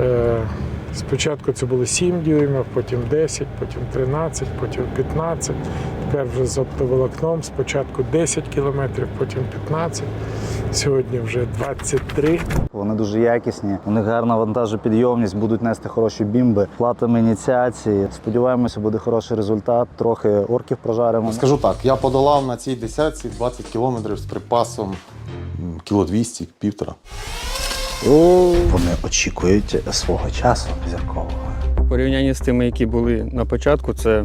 Е, Спочатку це було 7 дюймів, потім 10, потім 13, потім 15. Тепер вже з оптоволокном. Спочатку 10 кілометрів, потім 15. Сьогодні вже 23. Вони дуже якісні, у них гарна вантажопідйомність, будуть нести хороші бімби. Платимо ініціації. Сподіваємося, буде хороший результат. Трохи орків прожаримо. Скажу так, я подолав на цій десятці 20 кілометрів з припасом кіло 200, півтора. Вони очікують свого часу зіркового. У порівнянні з тими, які були на початку, це,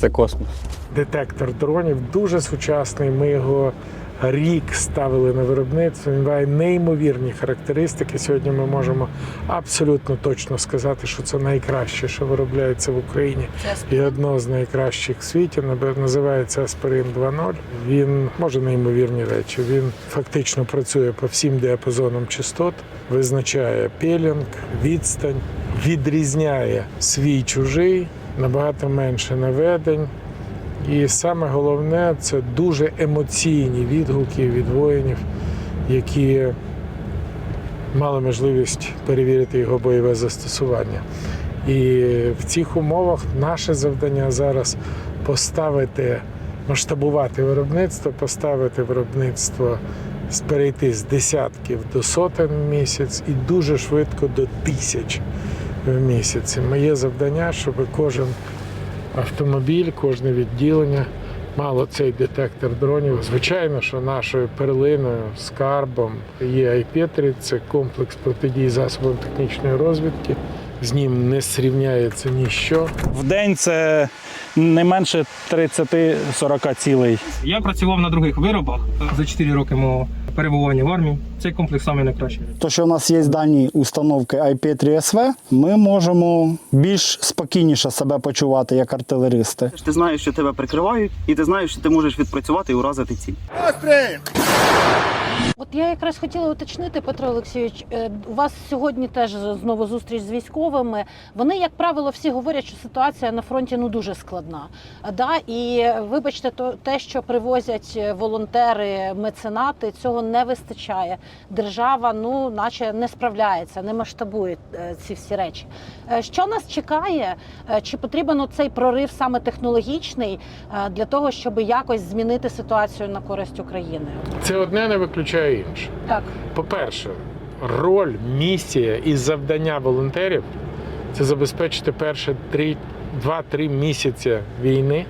це космос. Детектор дронів дуже сучасний. Ми його рік ставили на виробництво. Він має неймовірні характеристики. Сьогодні ми можемо абсолютно точно сказати, що це найкраще, що виробляється в Україні. І одно з найкращих в світі називається Аспирин 2.0. Він може неймовірні речі. Він фактично працює по всім діапазонам частот, визначає пелінг, відстань, відрізняє свій чужий, набагато менше наведень. І саме головне це дуже емоційні відгуки від воїнів, які мали можливість перевірити його бойове застосування. І в цих умовах наше завдання зараз поставити, масштабувати виробництво, поставити виробництво, перейти з десятків до сотень в місяць і дуже швидко до тисяч в місяць. Моє завдання, щоб кожен автомобіль, кожне відділення мало цей детектор дронів. Звичайно, що нашою перлиною, скарбом є IP-3, це комплекс протидії засобам технічної розвідки. З ним не зрівняється ніщо. В день це не менше 30-40 цілей. Я працював на других виробах за 4 роки мого перебування в армії. Цей комплекс саме найкращий. То, що у нас є дані установки IP3SV, ми можемо більш спокійніше себе почувати як артилеристи. Ти знаєш, що тебе прикривають, і ти знаєш, що ти можеш відпрацювати і уразити ціль. От я якраз хотіла уточнити, Петро Олексійович, е, у вас сьогодні теж знову зустріч з військовими. Вони, як правило, всі говорять, що ситуація на фронті ну дуже складна. Да? І е, вибачте, то те, що привозять е, волонтери, меценати, цього не вистачає. Держава, ну, наче не справляється, не масштабує ці всі речі. Що нас чекає? Чи потрібен цей прорив саме технологічний для того, щоб якось змінити ситуацію на користь України? Це одне не виключає інше. Так. По-перше, роль, місія і завдання волонтерів це забезпечити перші 2-3 місяці війни